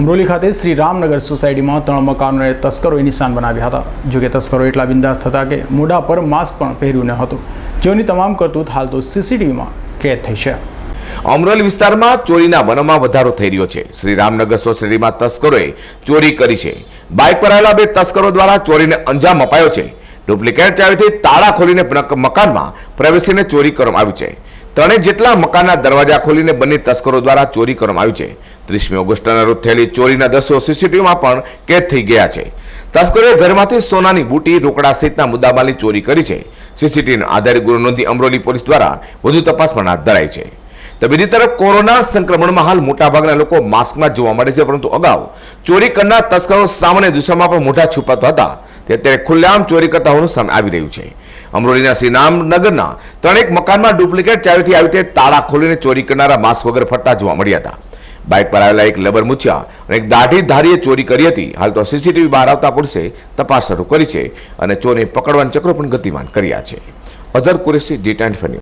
અમરોલી ખાતે શ્રી રામનગર સોસાયટીમાં ત્રણ મકાનોને તસ્કરોએ નિશાન બનાવ્યા હતા. જોકે તસ્કરો એટલા બિંદાસ હતા કે મોઢા પર માસ્ક પણ પહેર્યું ન હતું. જેઓની તમામ કરતૂત હાલ તો સીસીટીવીમાં કેદ થઈ છે. અમરોલી વિસ્તારમાં ચોરીના વનમાં વધારો થઈ રહ્યો છે. શ્રી રામનગર સોસાયટીમાં તસ્કરોએ ચોરી કરી છે. બાઇક પર આવેલા બે તસ્કરો દ્વારા ચોરીને અંજામ અપાયો છે. ડુપ્લિકેટ ચાવીથી તાળા ખોલીને મકાનમાં પ્રવેશીને ચોરી કરવામાં આવી છે. ત્રણેક જેટલા મકાનના દરવાજા ખોલીને બંને તસ્કરો દ્વારા ચોરી કરવામાં આવી છે. ત્રીસમી ઓગસ્ટના રોજ થયેલી ચોરીના દ્રશ્યો સીસીટીવીમાં પણ કેદ થઈ ગયા છે. તસ્કરોએ ઘરમાંથી સોનાની બુટી, રોકડા સહિતના મુદ્દામાલની ચોરી કરી છે. સીસીટીવીના આધારે ગુનો નોંધી અમરોલી પોલીસ દ્વારા વધુ તપાસ પણ હાથ ધરાઈ છે. તો બીજી તરફ કોરોના સંક્રમણમાં હાલ મોટાભાગના લોકો માસ્કમાં જોવા મળે છે, પરંતુ અગાઉ ચોરી કરનાર તસ્કરો સામાન્ય દિવસોમાં પણ મોઢા છુપાતા હતા. તે અત્યારે ખુલ્લેઆમ ચોરી કરતા હોવાનું સામે આવી રહ્યું છે. અમરોલીના શ્રીરામનગરના ત્રણેક મકાનમાં ડુપ્લિકેટ ચાવીથી આવી રીતે તાળા ખોલીને ચોરી કરનારા માસ્ક વગર ફરતા જોવા મળ્યા હતા. બાઇક પર આવેલા એક લબર મૂચ્યા અને એક દાઢી ધારીએ ચોરી કરી હતી. હાલ તો સીસીટીવી બહાર આવતા પોલીસે તપાસ શરૂ કરી છે અને ચોરને પકડવાના ચક્રો પણ ગતિમાન કર્યા છે. Azhar Qureshi, G twenty